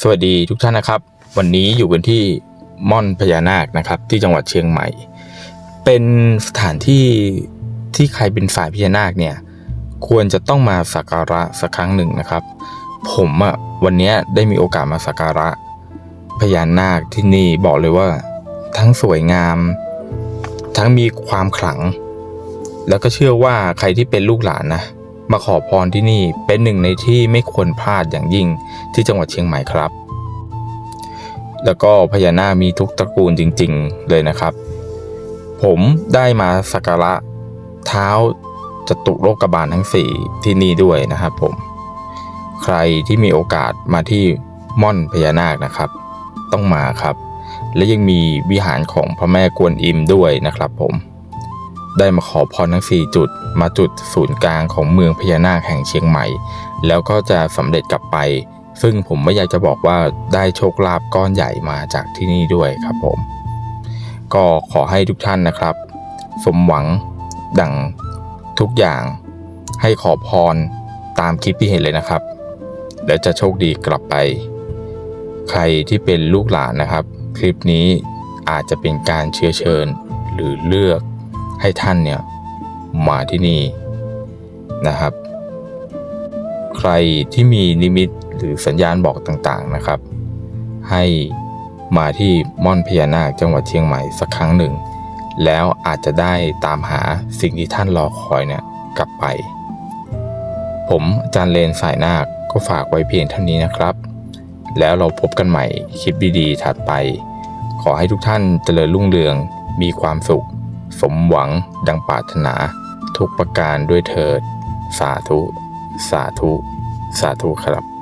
สวัสดีทุกท่านนะครับ วันนี้อยู่กันที่ม่อนพญานาคนะครับ ที่จังหวัดเชียงใหม่ เป็นสถานที่ที่ใครเป็นฝ่ายพญานาคเนี่ยควรจะต้องมาสักการะสักครั้งหนึ่งนะครับ ผมอะวันนี้ได้มีโอกาสมาสักการะพญานาคที่นี่บอกเลยว่า ทั้งสวยงาม ทั้งมีความขลัง แล้วก็เชื่อว่าใครที่เป็นลูกหลานนะ มาขอพรที่นี่เป็นหนึ่งในที่ไม่ควรพลาดอย่างยิ่งที่จังหวัดเชียงใหม่ครับ แล้วก็พญานาคมีทุกตระกูลจริง ๆ เลยนะครับ ผมได้มาสักการะเท้าจตุโลกบาลทั้ง 4 ที่นี่ด้วยนะครับผม ใครที่มีโอกาสมาที่ม่อนพญานาคนะครับ ต้องมาครับ และยังมีวิหารของพระแม่กวนอิมด้วยนะครับผม ได้มาขอพรทั้ง 4 จุด มาจุดศูนย์กลางของเมืองพญานาคแห่งเชียงใหม่ แล้วก็จะสำเร็จกลับไป ซึ่งผมไม่อยากจะบอกว่าได้โชคลาภก้อนใหญ่มาจากที่นี่ด้วยครับผม ก็ขอให้ทุกท่านนะครับ สมหวังดังทุกอย่าง ให้ขอพรตามคลิปที่เห็นเลยนะครับ แล้วจะโชคดีกลับไป ใครที่เป็นลูกหลานนะครับ คลิปนี้อาจจะเป็นการเชื้อเชิญหรือเลือก ให้ท่านเนี่ยมาที่นี่นะครับ ใครที่มีนิมิตหรือสัญญาณบอกต่างๆนะครับ ให้มาที่ม่อนพญานาคจังหวัดเชียงใหม่สักครั้งหนึ่ง แล้วอาจจะได้ตามหาสิ่งที่ท่านรอคอยเนี่ยกลับไป ผมอาจารย์เลนสายนาคก็ฝากไว้เพียงเท่านี้นะครับ แล้วเราพบกันใหม่คลิปดีๆถัดไป ขอให้ทุกท่านเจริญรุ่งเรืองมีความสุข สมหวังดังปรารถนา ทุกประการด้วยเถิด สาธุ สาธุ สาธุครับ